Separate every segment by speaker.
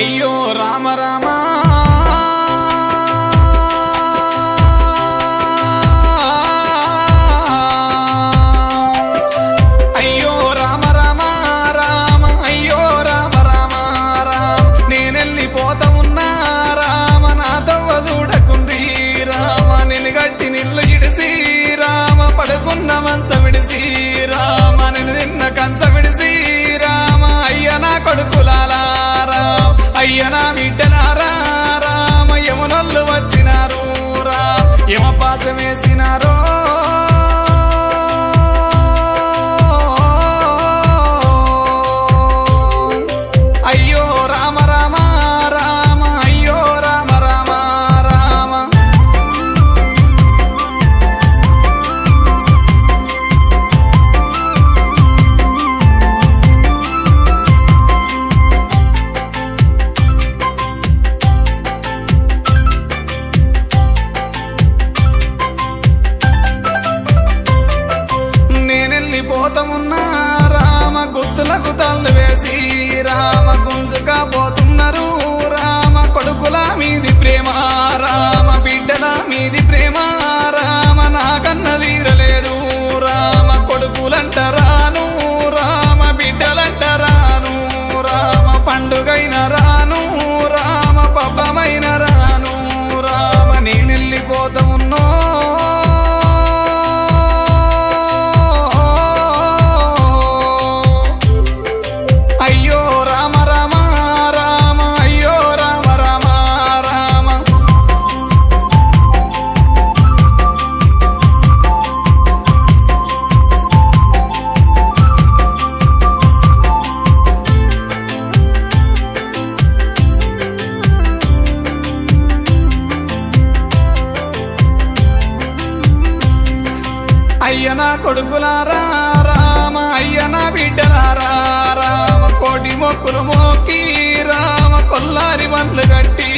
Speaker 1: అయ్యో Rama Rama me Reina Reina Ayyanna కొడుకులారా రామ అయ్యన బిడ్డలారా రామ కోటి మొక్కులు మోకి రామ కొల్లారి మండ్లు కట్టి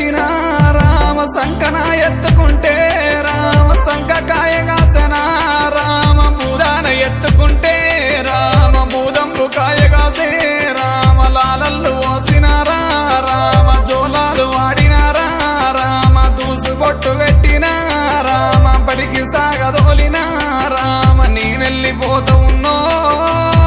Speaker 1: పెట్టిన రామ సంకన ఎత్తుకుంటే రామ సంక కాయగాసన రామ బూదాన ఎత్తుకుంటే రామ బూదంబు కాయగాసే రామ లాలల్లు ఓసినారా రామ జోలాలు వాడినారా రామ దూసుబొట్టు పెట్టినా రామ బడికి సాగదోలినా రామ నేనెళ్ళిపోతావు